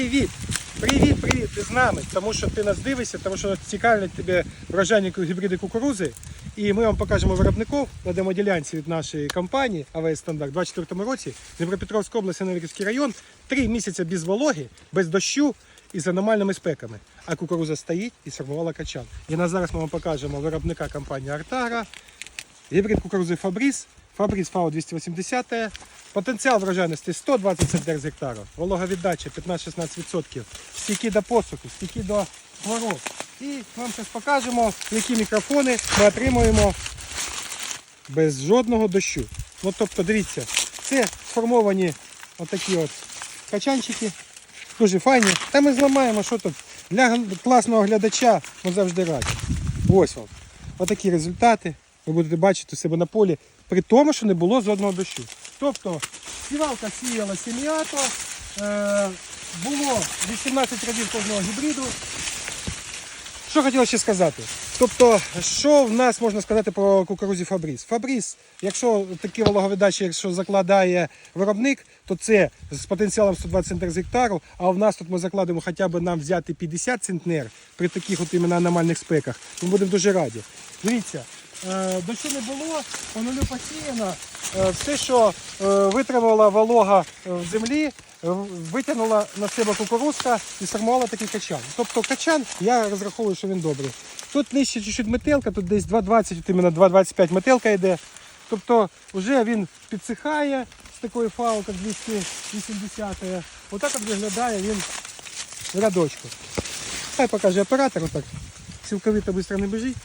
Привіт! Привіт, привіт! Ти з нами, тому що ти нас дивишся, тому що цікавлять тебе врожайні гібриди кукурузи. І ми вам покажемо виробників на демоділянці від нашої компанії АВС Стандарт у 24 році, Дніпропетровська область, Невиківський район, три місяці без вологи, без дощу і з аномальними спеками. А кукуруза стоїть і сформувала качан. І на зараз ми вам покажемо виробника компанії Артара, гібрид кукурузи Фабріс, Фабріс ФАО 280, потенціал врожайності 120 центнер з гектару, вологовіддача 15-16%, стійкі до посуху, стійкі до хвороб. І вам зараз покажемо, які мікрофони ми отримуємо без жодного дощу. Ну, тобто, дивіться, це сформовані отакі от качанчики, дуже файні. Та ми зламаємо, що тут. Для класного глядача ми завжди раді. Ось вам. Отакі результати. Ви будете бачити у себе на полі, при тому, що не було жодного дощу. Тобто сівалка сіяла сім'ято, е, було 18 рядів кожного гібриду. Що хотіла ще сказати? Тобто, що в нас можна сказати про кукурузі Фабріс? Фабріс, якщо такі вологовидачі, якщо закладає виробник, то це з потенціалом 120 центнер з гектару, а в нас тут ми закладемо хоча б нам взяти 50 центнер при таких от іменно аномальних спеках. Ми будемо дуже раді. Дивіться, дощу не було, по нулю посіяно. Е, Все, що е, витримала волога е, в землі, е, витягнула на себе кукурузка і сформувала такий качан. Тобто качан, я розраховую, що він добрий. Тут нижче чуть-чуть метелка, тут десь 2,20, от іменно 2,25 метелка йде. Тобто вже він підсихає з такою фау, як 280. Отак от виглядає він в рядочку. Хай покаже оператор, отак. Цілковито швидко не біжить.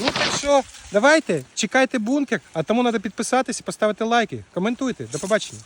Ну так що, давайте, чекайте бункер, а тому треба підписатися, поставити лайки, коментуйте. До побачення.